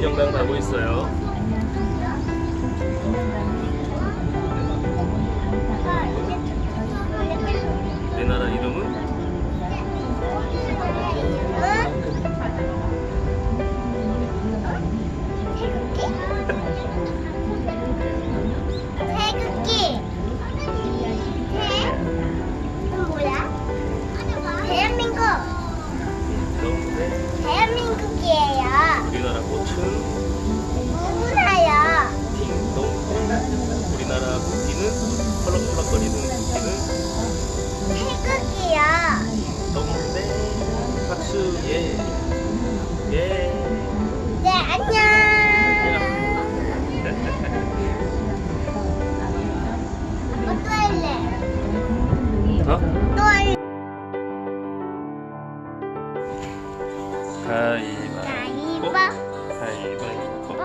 정도는 가고 있어요. 어? 가위바위보. 가위바. 가위바위보.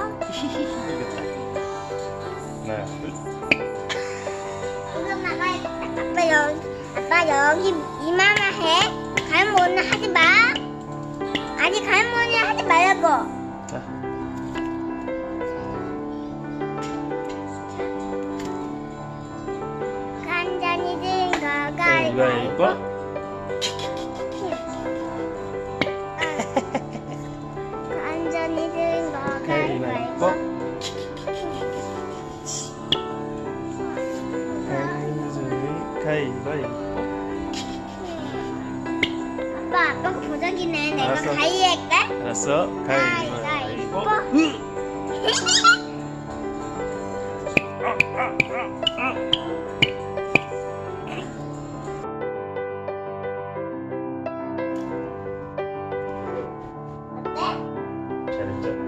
하나, 둘. 이거 나가야겠다. 아빠 여기, 아빠 여기 이만한 해. 갈모는 하지 마. 아직 갈모는 하지 말라고. 자. 가위바위보. 가위바위보. 간장이 든거 가위바위보. 가위바위보. 한줄이 가위바위보. 아빠, 아빠가 보자기네. 내가 알았어. 가위 할까? 알았어. 가위바위보. 가위바 돼!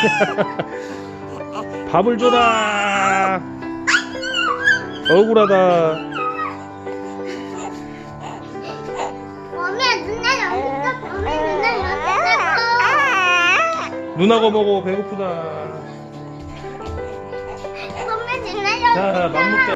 밥을 줘라. 억울하다. 어미야, 누나 여기 있어. 어미 누나 여기 있어. 누나가 먹어 배고프다. 어미 누나 여기 자, 있어. 밥 먹자.